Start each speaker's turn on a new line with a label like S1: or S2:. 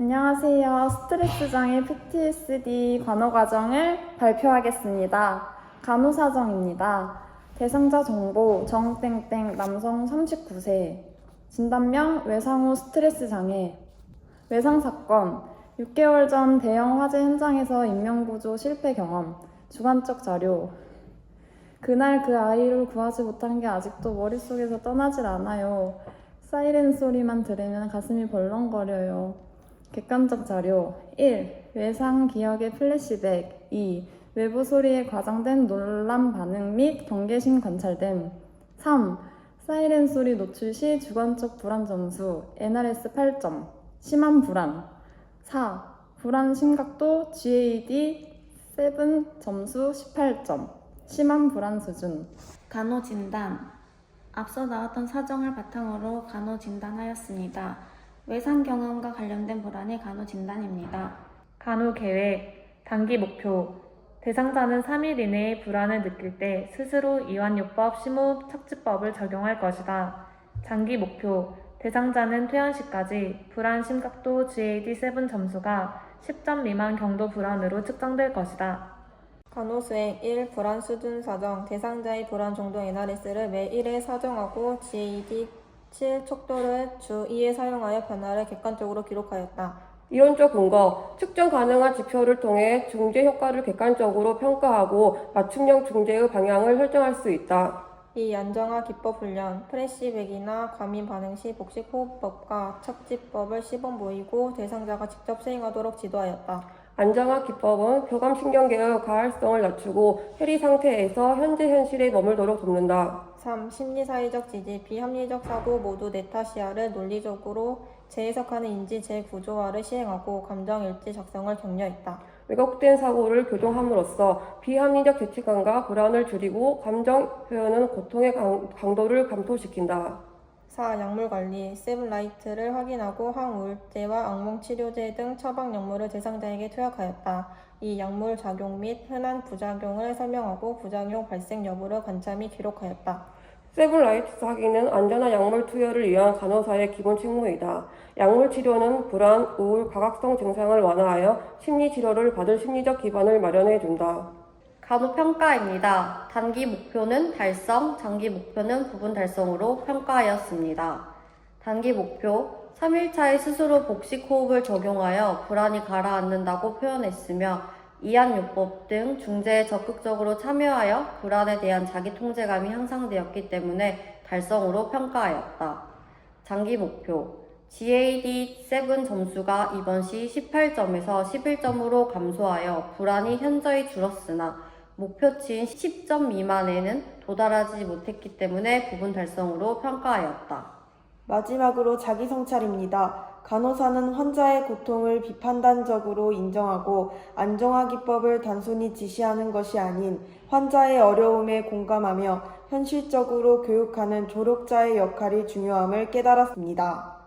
S1: 안녕하세요. 스트레스 장애 PTSD 간호 과정을 발표하겠습니다. 간호사정입니다. 대상자 정보 정땡땡 남성 39세 진단명 외상 후 스트레스 장애 외상 사건 6개월 전 대형 화재 현장에서 인명구조 실패 경험 주관적 자료 그날 그 아이를 구하지 못한 게 아직도 머릿속에서 떠나질 않아요. 사이렌 소리만 들으면 가슴이 벌렁거려요. 객관적 자료 1. 외상 기억의 플래시백 2. 외부 소리에 과장된 논란 반응 및 경계심 관찰됨 3. 사이렌 소리 노출 시 주관적 불안 점수 NRS 8점 심한 불안 4. 불안 심각도 GAD 7 점수 18점 심한 불안 수준
S2: 간호 진단. 앞서 나왔던 사정을 바탕으로 간호 진단하였습니다. 외상 경험과 관련된 불안이 간호 진단입니다.
S3: 간호 계획, 단기 목표. 대상자는 3일 이내에 불안을 느낄 때 스스로 이완요법 심호흡 척지법을 적용할 것이다. 장기 목표. 대상자는 퇴원 시까지 불안 심각도 GAD7 점수가 10점 미만 경도 불안으로 측정될 것이다.
S4: 간호수행 1. 불안 수준 사정 대상자의 불안 정도 NRS를 매 1회 사정하고 GAD 7 척도를 주 2회 사용하여 변화를 객관적으로 기록하였다.
S5: 이론적 근거, 측정 가능한 지표를 통해 중재 효과를 객관적으로 평가하고 맞춤형 중재의 방향을 설정할 수 있다.
S4: 이 안정화 기법 훈련, 프레시백이나 과민 반응 시 복식 호흡법과 척지법을 시범 보이고 대상자가 직접 수행하도록 지도하였다.
S5: 안정화 기법은 교감신경계의 가활성을 낮추고 해리 상태에서 현재 현실에 머물도록 돕는다.
S4: 3. 심리사회적 지지, 비합리적 사고 모두 네타시아를 논리적으로 재해석하는 인지 재구조화를 시행하고 감정 일지 작성을 격려했다.
S5: 왜곡된 사고를 교정함으로써 비합리적 죄책감과 불안을 줄이고 감정 표현은 고통의 강, 강도를 감소시킨다.
S4: 4. 약물 관리, 세븐라이트를 확인하고 항우울제와 악몽치료제 등 처방 약물을 대상자에게 투약하였다. 이 약물 작용 및 흔한 부작용을 설명하고 부작용 발생 여부를 및 기록하였다.
S5: 세븐라이트 사기는 안전한 약물 투여를 위한 간호사의 기본 책무이다. 약물 치료는 불안, 우울, 과각성 증상을 완화하여 심리 치료를 받을 심리적 기반을 마련해 준다.
S6: 간호평가입니다. 단기 목표는 달성, 장기 목표는 부분 달성으로 평가하였습니다. 단기 목표, 3일차에 스스로 복식 호흡을 적용하여 불안이 가라앉는다고 표현했으며 이안요법 등 중재에 적극적으로 참여하여 불안에 대한 자기 통제감이 향상되었기 때문에 달성으로 평가하였다. 장기 목표, GAD7 점수가 이번 시 18점에서 11점으로 감소하여 불안이 현저히 줄었으나 목표치인 10점 미만에는 도달하지 못했기 때문에 부분 달성으로 평가하였다.
S7: 마지막으로 자기 성찰입니다. 간호사는 환자의 고통을 비판단적으로 인정하고 안정화 기법을 단순히 지시하는 것이 아닌 환자의 어려움에 공감하며 현실적으로 교육하는 조력자의 역할이 중요함을 깨달았습니다.